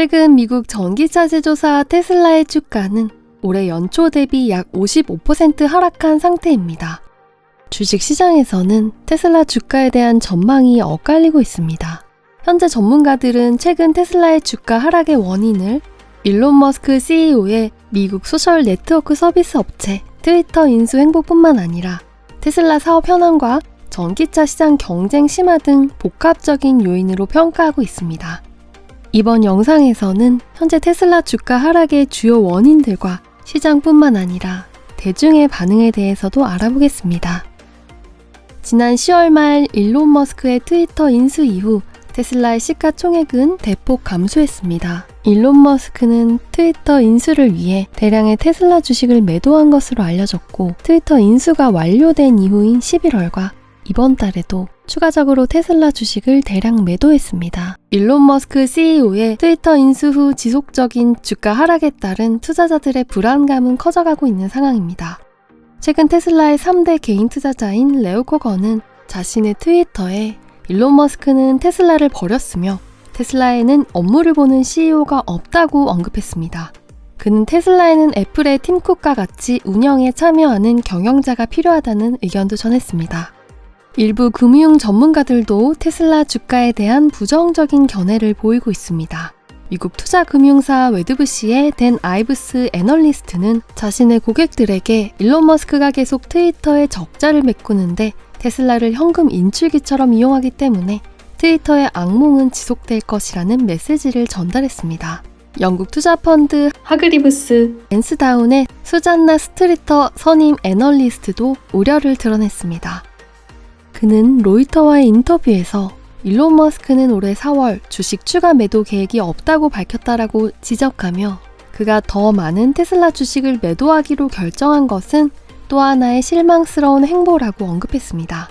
최근 미국 전기차 제조사 테슬라의 주가는 올해 연초 대비 약 55% 하락한 상태입니다. 주식 시장에서는 테슬라 주가에 대한 전망이 엇갈리고 있습니다. 현재 전문가들은 최근 테슬라의 주가 하락의 원인을 일론 머스크 CEO의 미국 소셜 네트워크 서비스 업체 트위터 인수 행보뿐만 아니라 테슬라 사업 현황과 전기차 시장 경쟁 심화 등 복합적인 요인으로 평가하고 있습니다. 이번 영상에서는 현재 테슬라 주가 하락의 주요 원인들과 시장뿐만 아니라 대중의 반응에 대해서도 알아보겠습니다. 지난 10월 말 일론 머스크의 트위터 인수 이후 테슬라의 시가총액은 대폭 감소했습니다. 일론 머스크는 트위터 인수를 위해 대량의 테슬라 주식을 매도한 것으로 알려졌고 트위터 인수가 완료된 이후인 11월과 이번 달에도 추가적으로 테슬라 주식을 대량 매도했습니다. 일론 머스크 CEO의 트위터 인수 후 지속적인 주가 하락에 따른 투자자들의 불안감은 커져가고 있는 상황입니다. 최근 테슬라의 3대 개인 투자자인 레오 코거는 자신의 트위터에 일론 머스크는 테슬라를 버렸으며 테슬라에는 업무를 보는 CEO가 없다고 언급했습니다. 그는 테슬라에는 애플의 팀쿡과 같이 운영에 참여하는 경영자가 필요하다는 의견도 전했습니다. 일부 금융 전문가들도 테슬라 주가에 대한 부정적인 견해를 보이고 있습니다. 미국 투자 금융사 웨드부시의 댄 아이브스 애널리스트는 자신의 고객들에게 일론 머스크가 계속 트위터에 적자를 메꾸는데 테슬라를 현금 인출기처럼 이용하기 때문에 트위터의 악몽은 지속될 것이라는 메시지를 전달했습니다. 영국 투자 펀드 하그리브스 앤스다운의 수잔나 스트리터 선임 애널리스트도 우려를 드러냈습니다. 그는 로이터와의 인터뷰에서 일론 머스크는 올해 4월 주식 추가 매도 계획이 없다고 밝혔다라고 지적하며 그가 더 많은 테슬라 주식을 매도하기로 결정한 것은 또 하나의 실망스러운 행보라고 언급했습니다.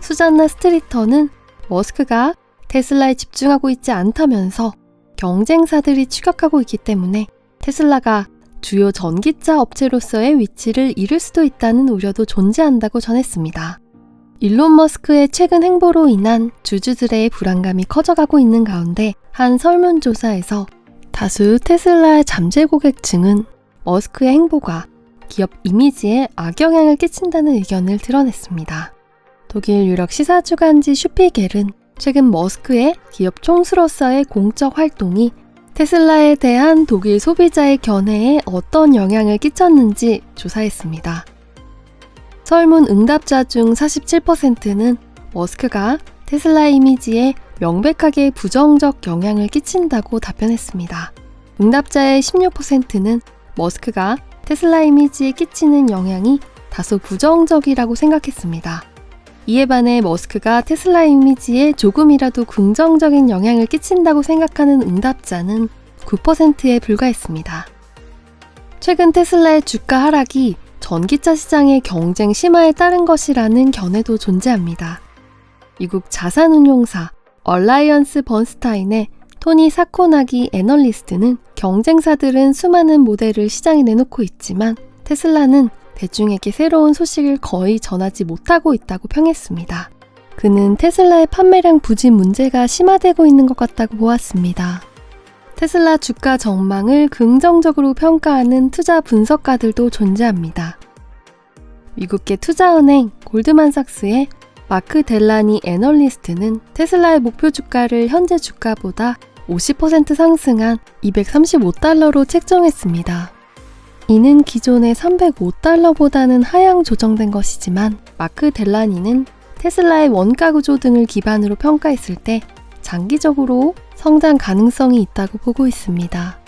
수잔나 스트리터는 머스크가 테슬라에 집중하고 있지 않다면서 경쟁사들이 추격하고 있기 때문에 테슬라가 주요 전기차 업체로서의 위치를 잃을 수도 있다는 우려도 존재한다고 전했습니다. 일론 머스크의 최근 행보로 인한 주주들의 불안감이 커져가고 있는 가운데 한 설문조사에서 다수 테슬라의 잠재 고객층은 머스크의 행보가 기업 이미지에 악영향을 끼친다는 의견을 드러냈습니다. 독일 유력 시사주간지 슈피겔은 최근 머스크의 기업 총수로서의 공적 활동이 테슬라에 대한 독일 소비자의 견해에 어떤 영향을 끼쳤는지 조사했습니다. 설문 응답자 중 47%는 머스크가 테슬라 이미지에 명백하게 부정적 영향을 끼친다고 답변했습니다. 응답자의 16%는 머스크가 테슬라 이미지에 끼치는 영향이 다소 부정적이라고 생각했습니다. 이에 반해 머스크가 테슬라 이미지에 조금이라도 긍정적인 영향을 끼친다고 생각하는 응답자는 9%에 불과했습니다. 최근 테슬라의 주가 하락이 전기차 시장의 경쟁 심화에 따른 것이라는 견해도 존재합니다. 미국 자산운용사 얼라이언스 번스타인의 토니 사코나기 애널리스트는 경쟁사들은 수많은 모델을 시장에 내놓고 있지만 테슬라는 대중에게 새로운 소식을 거의 전하지 못하고 있다고 평했습니다. 그는 테슬라의 판매량 부진 문제가 심화되고 있는 것 같다고 보았습니다. 테슬라 주가 전망을 긍정적으로 평가하는 투자 분석가들도 존재합니다. 미국계 투자은행 골드만삭스의 마크 델라니 애널리스트는 테슬라의 목표 주가를 현재 주가보다 50% 상승한 235달러로 책정했습니다. 이는 기존의 305달러보다는 하향 조정된 것이지만 마크 델라니는 테슬라의 원가 구조 등을 기반으로 평가했을 때 장기적으로 성장 가능성이 있다고 보고 있습니다.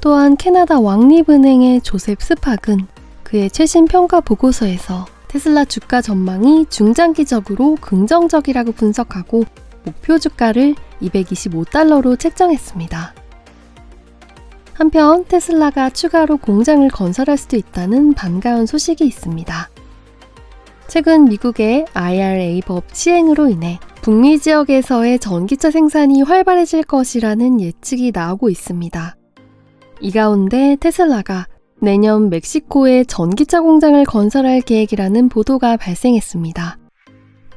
또한 캐나다 왕립은행의 조셉 스팍은 그의 최신 평가 보고서에서 테슬라 주가 전망이 중장기적으로 긍정적이라고 분석하고 목표 주가를 225달러로 책정했습니다. 한편 테슬라가 추가로 공장을 건설할 수도 있다는 반가운 소식이 있습니다. 최근 미국의 IRA 법 시행으로 인해 북미 지역에서의 전기차 생산이 활발해질 것이라는 예측이 나오고 있습니다. 이 가운데 테슬라가 내년 멕시코에 전기차 공장을 건설할 계획이라는 보도가 발생했습니다.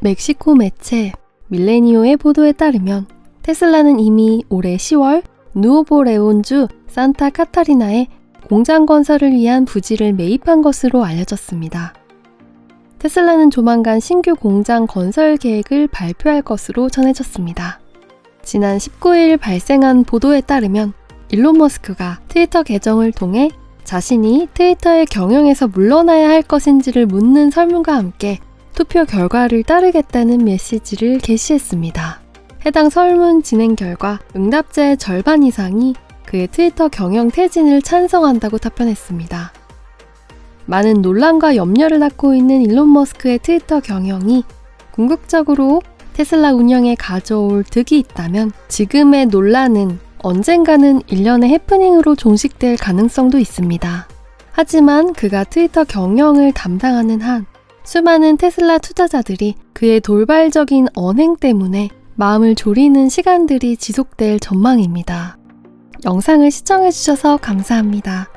멕시코 매체 밀레니오의 보도에 따르면 테슬라는 이미 올해 10월 누오보 레온주 산타 카타리나에 공장 건설을 위한 부지를 매입한 것으로 알려졌습니다. 테슬라는 조만간 신규 공장 건설 계획을 발표할 것으로 전해졌습니다. 지난 19일 발생한 보도에 따르면 일론 머스크가 트위터 계정을 통해 자신이 트위터의 경영에서 물러나야 할 것인지를 묻는 설문과 함께 투표 결과를 따르겠다는 메시지를 게시했습니다. 해당 설문 진행 결과 응답자의 절반 이상이 그의 트위터 경영 퇴진을 찬성한다고 답변했습니다. 많은 논란과 염려를 낳고 있는 일론 머스크의 트위터 경영이 궁극적으로 테슬라 운영에 가져올 득이 있다면 지금의 논란은 언젠가는 일련의 해프닝으로 종식될 가능성도 있습니다. 하지만 그가 트위터 경영을 담당하는 한 수많은 테슬라 투자자들이 그의 돌발적인 언행 때문에 마음을 졸이는 시간들이 지속될 전망입니다. 영상을 시청해주셔서 감사합니다.